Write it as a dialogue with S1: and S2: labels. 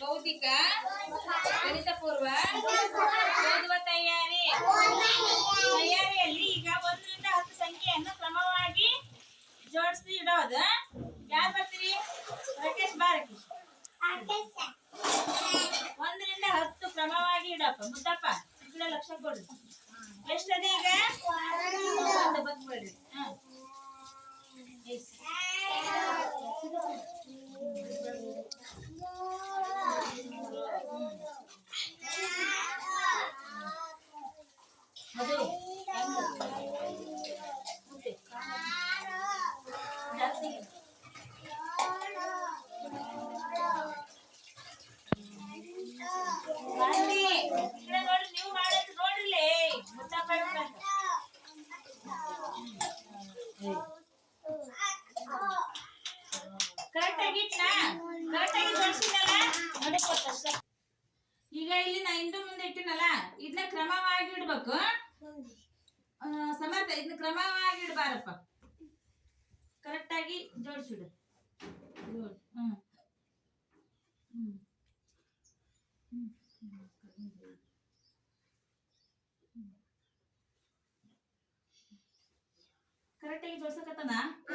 S1: ಭೌತಿಕ ಗಣಿತ ಪೂರ್ವ ಓದುವ ತಯಾರಿ. ತಯಾರಿಯಲ್ಲಿ ಈಗ ಒಂದರಿಂದ ಹತ್ತು ಸಂಖ್ಯೆಯನ್ನು ಕ್ರಮವಾಗಿ ಜೋಡಿಸಿ ಇಡೋದು. ಯಾರು ಬರ್ತೀರಿ? ರಾಕೇಶ್ ಬಾರಕಿ. ಒಂದರಿಂದ ಹತ್ತು ಕ್ರಮವಾಗಿ ಇಡಪ್ಪ ಮುದ್ದಪ್ಪ ಲಕ್ಷ ಕೊಡ್ರಿ ಎಷ್ಟದೆ ಈಗ ಈಗ ಇಲ್ಲಿ ನಾ ಹಿಂದೆ ಮುಂದೆ ಇಟ್ಟಿನಲ್ಲ ಇದನ್ನ ಕ್ರಮವಾಗಿ ಇಡ್ಬೇಕು. ಸಮರ್ಥ ಇದನ್ನ ಕ್ರಮವಾಗಿ ಇಡಬಾರಪ್ಪ. ಕರೆಕ್ಟಾಗಿ ಜೋಡಿಸಿಡು. ಕರೆಕ್ಟಾಗಿ ಹ್ಮ್.